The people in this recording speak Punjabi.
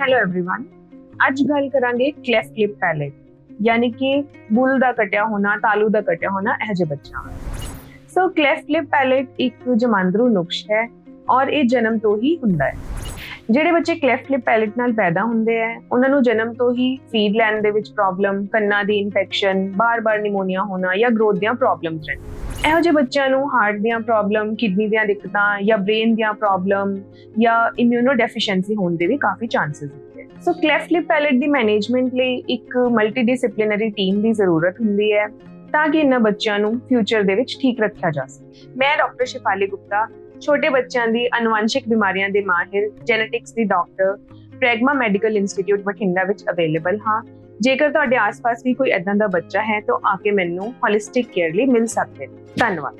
ਹੈਲੋ एवरीवन ਅੱਜ ਗੱਲ ਕਰਾਂਗੇ ਕਲੈਫਟ ਲਿਪ ਪੈਲੇਟ ਯਾਨੀ ਕਿ ਬੁੱਲ ਦਾ ਕਟਿਆ ਹੋਣਾ ਤਾਲੂ ਦਾ ਕਟਿਆ ਹੋਣਾ ਇਹ ਜਿਹੇ ਬੱਚਿਆਂ ਸੋ ਕਲੈਫਟ ਲਿਪ ਪੈਲੇਟ ਇੱਕ ਜਮਾਂਦਰੂ ਨੁਕਸ ਹੈ ਔਰ ਇਹ ਜਨਮ ਤੋਂ ਹੀ ਹੁੰਦਾ ਹੈ ਜਿਹੜੇ ਬੱਚੇ ਕਲੈਫਟ ਲਿਪ ਪੈਲੇਟ ਨਾਲ ਪੈਦਾ ਹੁੰਦੇ ਆ, ਉਹਨਾਂ ਨੂੰ ਜਨਮ ਤੋਂ ਹੀ ਫੀਡ ਲੈਣ ਦੇ ਵਿੱਚ ਪ੍ਰੋਬਲਮ ਕੰਨਾਂ ਦੀ ਇਨਫੈਕਸ਼ਨ ਬਾਰ-ਬਾਰ ਨਿਮੋਨੀਆ ਹੋਣਾ ਜਾਂ ਗਰੋਥ ਦੀਆਂ ਪ੍ਰੋਬਲਮਸ ਰਹਿਣ। ਇਹੋ ਜਿਹੇ ਬੱਚਿਆਂ ਨੂੰ ਹਾਰਟ ਦੀਆਂ ਪ੍ਰੋਬਲਮ ਕਿਡਨੀ ਦੀਆਂ ਦਿੱਕਤਾਂ ਜਾਂ ਬ੍ਰੇਨ ਦੀਆਂ ਪ੍ਰੋਬਲਮ ਜਾਂ ਇਮਿਊਨੋ ਡੈਫੀਸ਼ੀਐਂਸੀ ਹੋਣ ਦੇ ਵੀ ਕਾਫੀ ਚਾਂਸਸ ਹੁੰਦੇ ਆ। ਸੋ ਕਲੈਫਟ ਲਿਪ ਪੈਲੇਟ ਦੀ ਮੈਨੇਜਮੈਂਟ ਲਈ ਇੱਕ ਮਲਟੀਡਿਸਪਲਿਨਰੀ ਟੀਮ ਦੀ ਜ਼ਰੂਰਤ ਹੁੰਦੀ ਹੈ ਤਾਂ ਕਿ ਇਹਨਾਂ ਬੱਚਿਆਂ ਨੂੰ ਫਿਊਚਰ ਦੇ ਵਿੱਚ ਠੀਕ ਰੱਖਿਆ ਜਾ ਸਕੇ। ਮੈਂ ਡਾਕਟਰ ਸ਼ਿਫਾਲੀ ਗੁਪਤਾ ਛੋਟੇ ਬੱਚਿਆਂ ਦੀ ਅਨੁਵੰਸ਼ਿਕ ਬਿਮਾਰੀਆਂ ਦੇ ਮਾਹਿਰ ਜੈਨੇਟਿਕਸ ਦੀ doctor Pragma medical institute Bathinda ਵਿੱਚ ਅਵੇਲੇਬਲ ਹਾਂ। ਜੇਕਰ ਤੁਹਾਡੇ ਆਸ-ਪਾਸ ਵੀ ਕੋਈ ਐਦਾਂ ਦਾ ਬੱਚਾ ਹੈ, ਤਾਂ ਆ ਕੇ ਮੈਨੂੰ ਹੋਲਿਸਟਿਕ ਕੇਅਰ ਲਈ ਮਿਲ ਸਕਦੇ ਨੇ। ਧੰਨਵਾਦ।